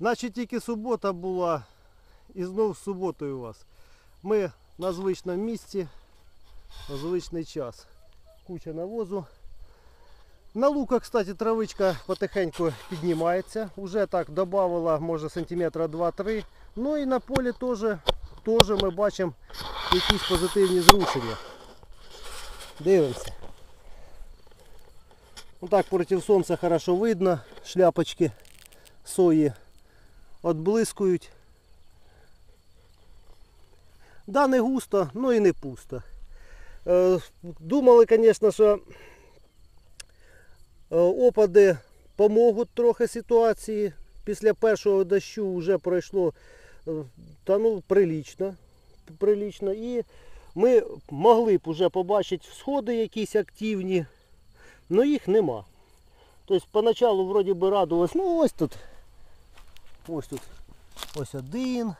Значить тільки субота була і знов з суботою у вас. Ми на звичному місці, на звичний час. Куча навозу. На луках, кстати, травичка потихеньку піднімається. Уже так додавала, може, сантиметра 2-3. Ну і на полі теж, теж ми бачимо якісь позитивні зрушення. Дивимося. Ну так проти сонця хорошо видно. Шляпочки сої отблискують. Да, не густо, ну і не пусто. Е, Думали, звісно, що е, опади поможуть трохи ситуації. Після першого дощу вже пройшло е, та ну, прилічно. прилічно. І ми могли б вже побачити сходи якісь активні, але їх нема. Тобто поначалу вроді би радувалось, ну ось тут, ось тут, ось один,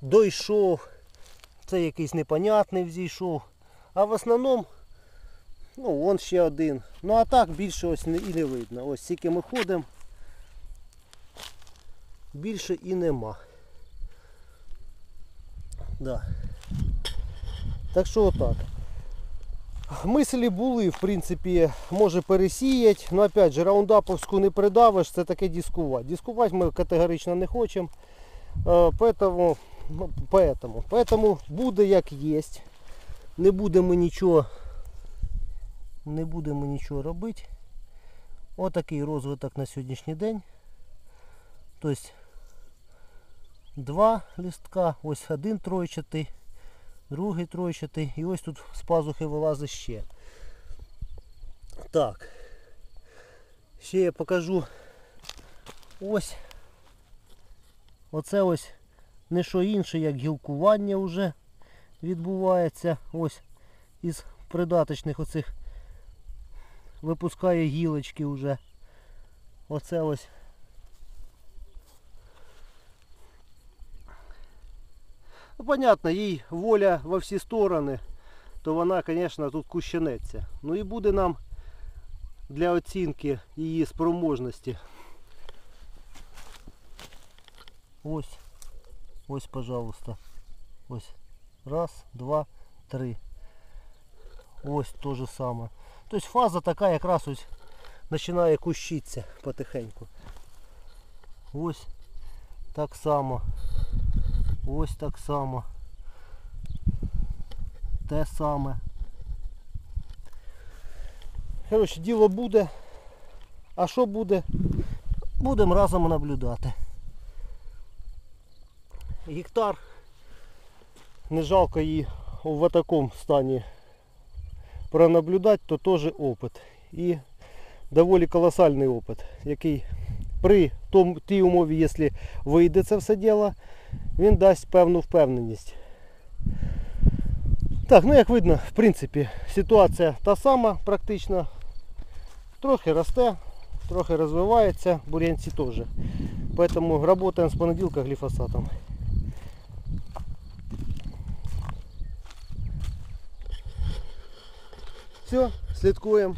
дойшов, це якийсь непонятний взійшов. А в основному, ну вон ще один. Ну а так більше ось не, і не видно. Ось тільки ми ходимо, більше і нема. Да. Так що отак. Мислі були, в принципі, може пересіяти, але опять же раундаповську не придавиш, це таке дискувати. Дискувати ми категорично не хочемо. Е, Поэтому, ну, поэтому, поэтому буде як є. Не будемо нічого не будемо нічого робити. Отакий розвиток на сьогоднішній день. Тобто два листка, ось один тройчатий, другий тройчатий і ось тут з пазухи вилазить ще. Так. Ще я покажу ось. Оце ось не що інше, як гілкування вже відбувається. Ось із придаточних оцих випускає гілочки вже. Оце ось. Ну, понятно, їй воля во всі сторони, то вона, звісно, тут кущенеться. Ну і буде нам для оцінки її спроможності. Ось. Ось, пожалуйста. Ось. Раз, два, три. Ось то же саме. Тобто фаза така якраз ось починає кущитися потихеньку. Ось так само. Ось так само. Те саме. Коротше, діло буде. А що буде? Будемо разом наблюдати. Гектар. Не жалко її в такому стані пронаблюдати, то теж опит. І доволі колосальний опит, який при том, тій умові, якщо вийде це все діло, він дасть певну впевненість. Так, ну як видно, в принципі, ситуація та сама практично. Трохи росте, трохи розвивається, бур'янці теж. Поэтому работаем з понеділка гліфосатом. Все, слідкуємо.